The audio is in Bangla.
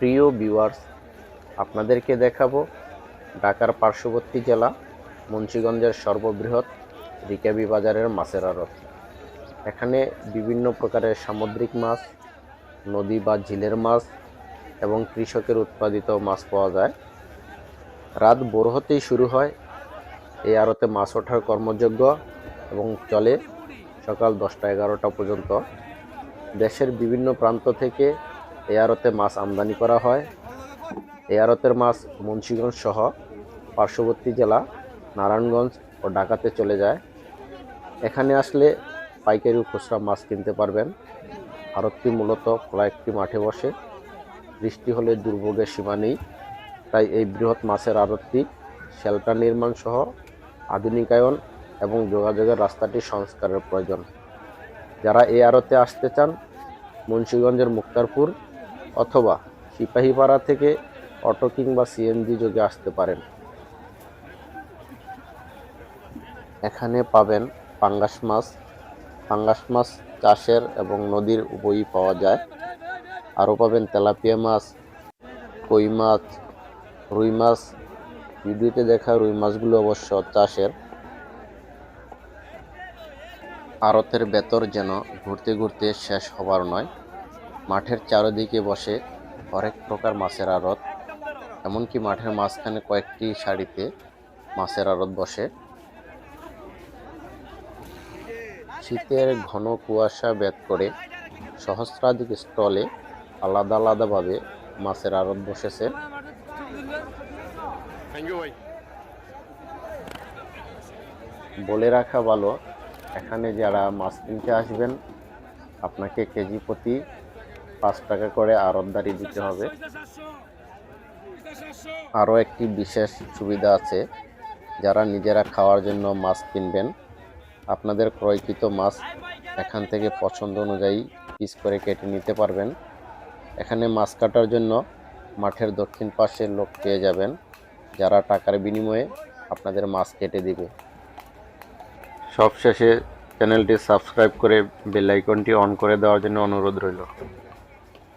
প্রিয় ভিউয়ার্স আপনাদেরকে দেখাবো ঢাকার পার্শ্ববর্তী জেলা, মুন্সিগঞ্জের সর্ববৃহৎ রিকাবি বাজারের মাছের আড়ত। এখানে বিভিন্ন প্রকারের সামুদ্রিক মাছ, নদী বা ঝিলের মাছ এবং কৃষকের উৎপাদিত মাছ পাওয়া যায়। রাত ভোর হতেই শুরু হয়। এই আড়তে মাছ ওঠার কর্মযোগ্য এবং চলে সকাল দশটা এগারোটা পর্যন্ত। দেশের বিভিন্ন প্রান্ত থেকে আড়তে মাছ আমদানি করা হয়। এই আড়তের মাছ মুন্সিগঞ্জ সহ পার্শ্ববর্তী জেলা, নারায়ণগঞ্জ ও ঢাকাতে চলে যায়। এখানে আসলে পাইকারি খুচরা মাছ কিনতে পারবেন। আড়তটি মূলত কয়েকটি মাঠে বসে। বৃষ্টি হলে দুর্ভোগের সীমা নেই। তাই এই বৃহৎ মাছের আড়তটি, শেল্টার নির্মাণ সহ আধুনিকায়ন এবং যোগাযোগের রাস্তাটি সংস্কারের প্রয়োজন। যারা এই আড়তে আসতে চান, মুন্সিগঞ্জের মুক্তারপুর অথবা সিপাহীপাড়া থেকে অটো কিংবা সিএনজি যোগে আসতে পারেন। এখানে পাবেন পাঙ্গাস মাছ। পাঙ্গাস মাছ চাষের এবং নদীর উভয়ই পাওয়া যায়। আরও পাবেন তেলাপিয়া মাছ, কই মাছ, রুই মাছ। ভিডিওতে দেখা রুই মাছগুলো অবশ্য চাষের। আড়তের বেতর যেন ঘুরতে ঘুরতে শেষ হবার নয়। মাঠের চারদিকে বসে হরেক প্রকার মাছের আড়ত, এমনকি মাঠের মাঝখানে কয়েকটি শাড়িতে মাছের আড়ত বসে। শীতের ঘন কুয়াশা ভেদ করে সহস্রাধিক স্টলে আলাদা আলাদাভাবে মাছের আড়ত বসেছে। বলে রাখা ভালো, এখানে যারা মাছ কিনতে আসবেন, আপনাকে কেজি প্রতি পাঁচ টাকা করে আড়তদারি দিতে হবে। আরও একটি বিশেষ সুবিধা আছে, যারা নিজেরা খাওয়ার জন্য মাছ কিনবেন। আপনাদের ক্রয়কৃত মাছ এখান থেকে পছন্দ অনুযায়ী পিস করে কেটে নিতে পারবেন। এখানে মাছ কাটার জন্য মাঠের দক্ষিণ পাশে লোক পেয়ে যাবেন, যারা টাকার বিনিময়ে আপনাদের মাছ কেটে দিবে। সবশেষে চ্যানেলটি সাবস্ক্রাইব করে বেল আইকনটি অন করে দেওয়ার জন্য অনুরোধ রইল।